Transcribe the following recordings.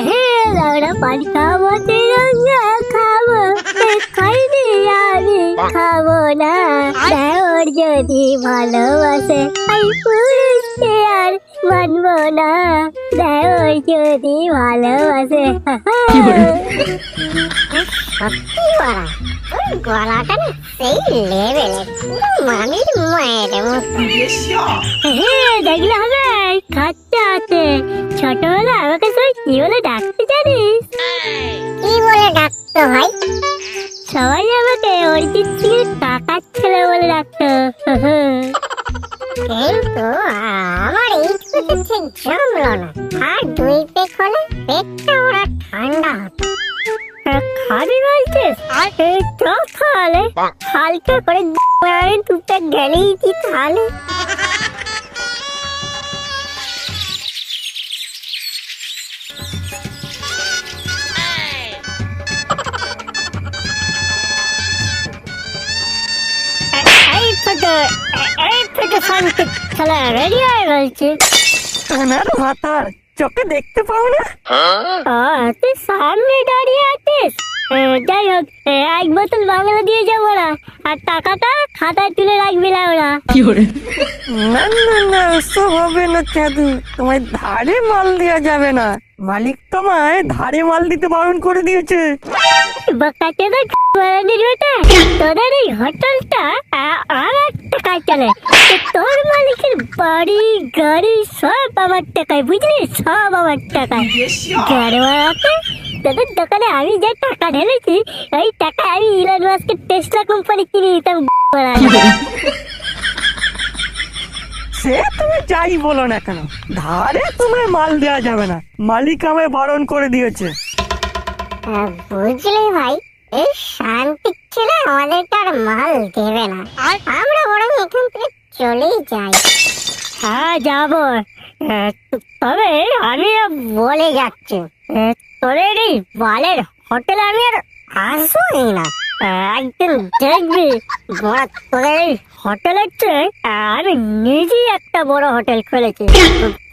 হ্যাঁ লাউড়া খাব খাব খাইনি আমি খাব না দেওর যদি ভালোবাসে আমি পুরুষকে আর মানবো না দেওর যদি ভালোবাসে গলাটা না সেই লেভেলের মামির মতো হ্যাঁ দেখলে হবে খাচ্ছে আছে ছোটবেলা আমাকে সবাই কি বলে ডাকতে জানিস কি বলে ডাকতো ভাই সবাই আমাকে অরিজিৎ সিং এর কাকার ছেলে বলে কিন্তু আমার এইটুকুতে ঠিক না আর দুই পেক পেটটা ওরা ঠান্ডা হতো খাবি বলছিস এই তো তাহলে হালকা করে দুটা গেলেই কি তাহলে কানার চোখে দেখতে পাও না? তুই সামনে দাঁড়িয়ে আছিস? যাই হোক এক বোতল বাংলা দিয়ে যাব না আর টাকাটা খাতায় তুলে রাখবি না ওরা। না না না ওসব হবে না চাদু তোমায় ধারে মাল দেওয়া যাবে না। মালিক তোমায় ধারে মাল দিতে বারণ করে দিয়েছে। বকাতে তো বাড়ানির বেটা তোদের এই হোটেলটা আমার টাকায় চলে। তোর মালিকের বাড়ি গাড়ি সব আমার টাকায় বুঝলি? সব আমার টাকায়। গাড়ি তোদের দোকানে আমি যে টাকা ঢেলেছি ওই টাকা আমি ইলন মাস্কের টেসলা কোম্পানি কিনে দিতাম সে তুমি যাই বলো না কেন ধারে তোমায় মাল দেওয়া যাবে না মালিক আমায় বারণ করে দিয়েছে। বুঝলি ভাই এই শান্তির ছেলে আমাদেরকে আর মাল দেবে না। আর? আমরা বরং এখান থেকে চলেই যাই। হ্যাঁ যাব। তবে আমি বলে যাচ্ছি। তোদের এই বালের হোটেলে আমি আর আসবোই না। একদিন দেখবি বড় তোদের এই হোটেলের চেয়ে আমি নিজেই একটা বড় হোটেল খুলেছি।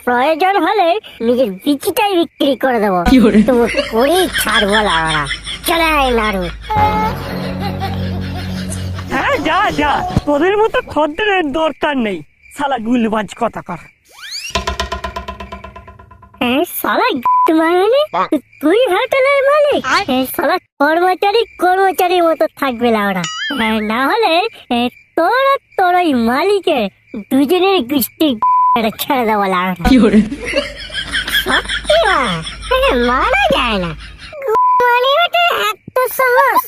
প্রয়োজন হলে নিজের বিচিটাই বিক্রি করে দেবো। তবু করি ছাড়বো না ওরা চলে আয় নাড়ু হ্যাঁ যা যা। তোদের মতো খদ্দের দরকার নেই। শালা গুলবাজ কথা কর। মানে তুই হোটেলের মালিক। কর্মচারী কর্মচারীর মতো থাকবে হ্যাঁ, না হলে এ, তোর আর তোর ওই মালিকের দুজনের ছেড়ে দেবো এটা মারা যায় না। মানে এত সহজ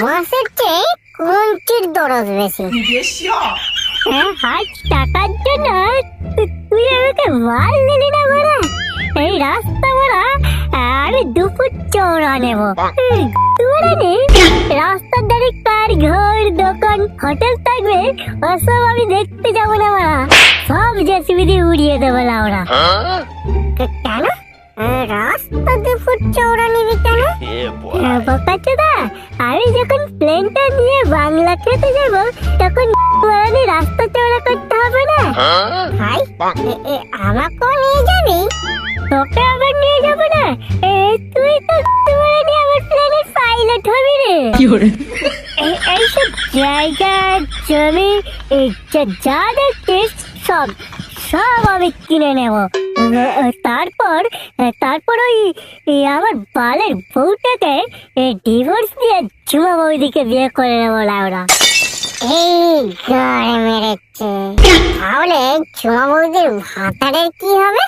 বাঁশের চেয়ে কঞ্চির দরজ বেশি। হ্যাঁ হাত টাকার জন্য তুই আমাকে মাল দিলি না বড়া এই রাস্তা বড়া আর দুপুর চৌড়া নেব। রাস্তার ধারে কার ঘর দোকান হোটেল থাকবে ওসব আমি দেখতে যাব না সব জেসিবি দিয়ে উড়িয়ে দেবো না ওরা কেন? রাস্তা দুপুর চৌড়া নিবি কেন? বোকাচোদা আমি যখন প্লেনটা নিয়ে বাংলা খেতে যাব তখন মানে রাস্তা চওড়া করতে হবে না? ভাই এ- এ, আমাকেও নিয়ে যাবি? তোকে আবার নিয়ে যাব না? এ, তুই তো মানে আমার প্লেনের পাইলট হবি রে। এই- এইসব জায়গা জমি যা দেখছিস সব সব আমি কিনে নেব। তারপর তারপর ওই আমার বালের বউটাকে ডিভোর্স দিয়ে ঝুমা বৌদিকে বিয়ে করে নেব লাউরা। তাহলে কি হবে?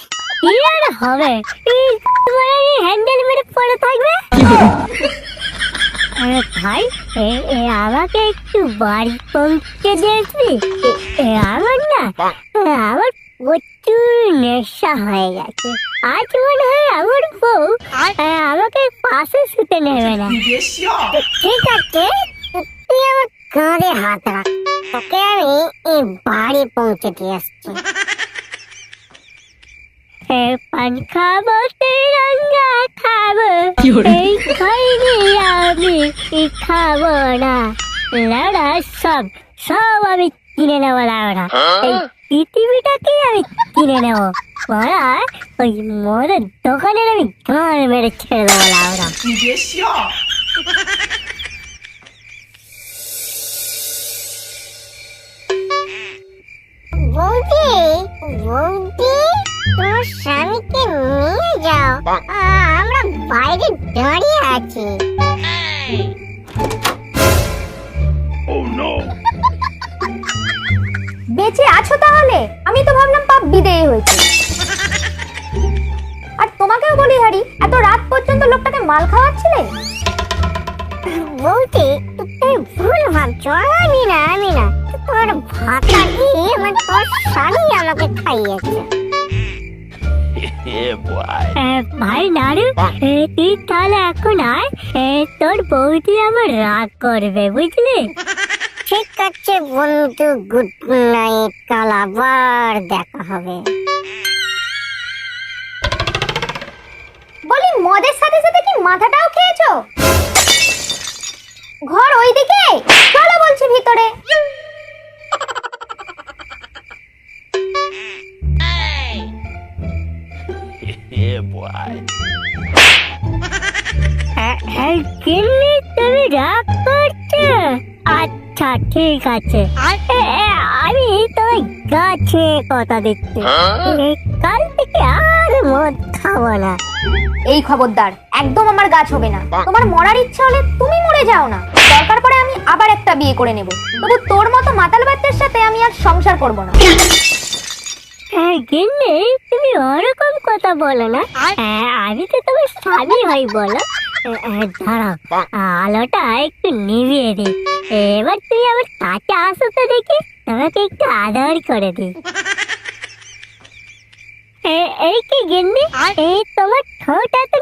হবে? হ্যান্ডেল মেরে থাকবে? ভাই আমাকে একটু বাড়ি দিয়েছি আমার না আমার প্রচুর নেশা হয়ে গেছে। আজ মনে হয় আমার বউ আমাকে পাশে শুতে নেবে না। ঠিক আছে তুই আমার কাঁধে হাত রাখ। তোকে আমি এই বাড়ি পৌঁছে দিয়ে আসছি। পান খাব তিরঙ্গা খাব। এই খাইনি আমি খাব না। লড়া সব সব আমি কিনে নেব লাউরা এই পৃথিবীটাকে আমি কিনে নেব। মারা ওই মদের দোকানের আমি গান মেরে ছেড়ে দেবো লাউরা। বৌদি বৌদি তোমার স্বামীকে নিয়ে যাও। আমরা বাইরে দাঁড়িয়ে আছি। বেঁচে আছো তাহলে আমি তো ভাবলাম পাপ বিদেয় হয়েছে। আর তোমাকেও বলি হারি এত রাত পর্যন্ত লোকটাকে মাল খাওয়াচ্ছিলে? বৌদি তুমি ভুল ভাবছ। আমি না আমি না। তোমার ভাতা দিয়ে আমার তোর স্বামী আমাকে খাইয়েছে। ভাই। নাড়ু এ, তুই তাহলে এখন আয়। তোর বৌদি আমার রাগ করবে বুঝলি? ঠিক আছে বন্ধু গুড নাইট কাল আবার দেখা হবে। বলি মদের সাথে সাথে কি মাথাটাও খেয়েছো? ঘর ওইদিকে? চলো বলছি ভিতরে। কিন্নি তুমি রাগ করছ? আচ্ছা ঠিক আছে। আমি তোমায় গাছে কথা দিচ্ছি কাল থেকে আর মদ খাব না। এই খবরদার একদম আমার গাছ হবে না। তোমার মরার ইচ্ছা হলে তুমি মরে যাও না। দরকার পড়ে আমি আবার একটা বিয়ে করে নেব। তবু তোর মতো মাতাল বাচ্চার সাথে আমি আর সংসার করব না। হ্যাঁ, গিন্নি তুমি ওরকম কথা বলো না। হ্যাঁ, আমি তো তোমার স্বামী হই বলো। দাঁড়াও। আলোটা একটু নিভিয়ে দিই এবার তুই আমার কাছে আসো তো দেখি তোমাকে একটু আদর করে দি। এই কি গিন্নি? এই তোমার ঠোঁট এত